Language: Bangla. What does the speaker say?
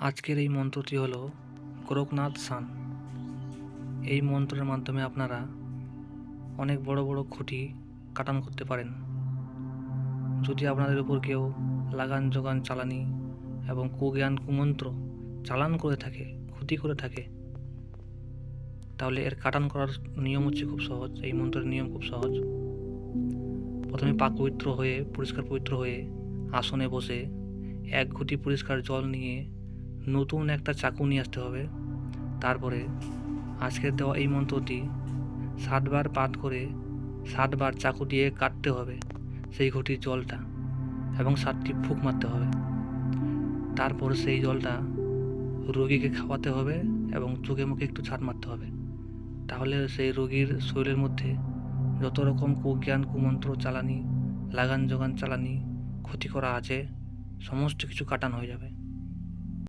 আজকের এই মন্ত্রটি হলো গোরখনাথ সান এই মন্ত্রের মাধ্যমে আপনারা অনেক বড় বড় খুঁটি কাটান করতে পারেন। যদি আপনাদের উপর কেউ লাগান যোগান চালানি এবং কুজ্ঞান কুমন্ত্র চালান করে থাকে, ক্ষতি করে থাকে, তাহলে এর কাটান করার নিয়ম হচ্ছে খুব সহজ, এই মন্ত্রের নিয়ম খুব সহজ। প্রথমে পাক পবিত্র হয়ে, পরিষ্কার পবিত্র হয়ে, আসনে বসে এক ঘুঁটি পরিষ্কার জল নিয়ে নতুন একটা চাকু নিয়ে আসতে হবে। তারপরে আজকের দেওয়া এই মন্ত্রটি ষাটবার পাঠ করে ষাটবার চাকু দিয়ে কাটতে হবে সেই ঘটির জলটা এবং ষাটটি ফুক মারতে হবে। তারপর সেই জলটা রোগীকে খাওয়াতে হবে এবং চোখে মুখে একটু ছাট মারতে হবে। তাহলে সেই রোগীর শরীরের মধ্যে যত রকম কুজ্ঞান, কুমন্ত্র, চালানি লাগান যোগান চালানি, ক্ষতি করা আছে, সমস্ত কিছু কাটানো হয়ে যাবে।